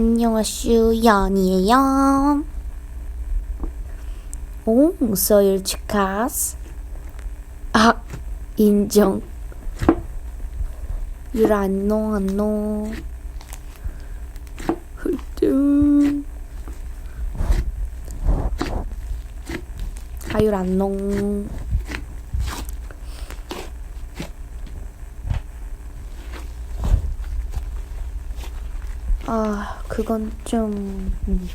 안녕하슈 연이에요. 오, 서일 치카스. 아, 인정. 유라 안녕 안녕. 헐뚱. 아유라 안녕. 아, 그건 좀... 음.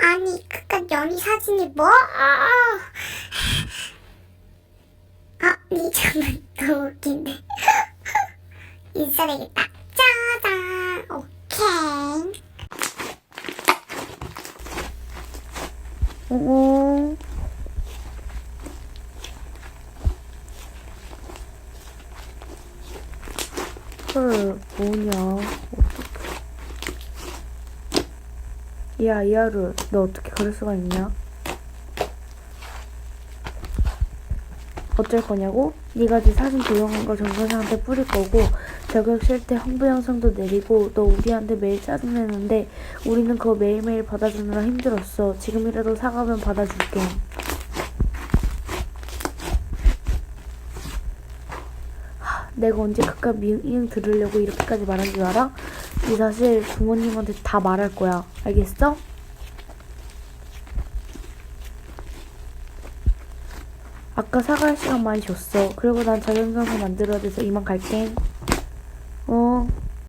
아니 그깟 연희 사진이 뭐? 아, 아, 니 정말 웃긴데. 인사 되겠다. 짜잔. 오케이. 오. 헐, 뭐냐. 어떡해. 야, 이하루, 너 어떻게 그럴 수가 있냐? 어쩔 거냐고? 네가 네 사진 도용한 거 정선생한테 뿌릴 거고 저격 실때 홍보 영상도 내리고 너 우리한테 매일 짜증내는데 우리는 그거 매일매일 받아주느라 힘들었어. 지금이라도 사과면 받아줄게. 하, 내가 언제 그깟 미응 들으려고 이렇게까지 말한 줄 알아? 이 사실 부모님한테 다 말할 거야. 알겠어? 아까 사과할 시간 많이 줬어. 그리고 난 자격증서 만들어야 돼서 이만 갈게. 어.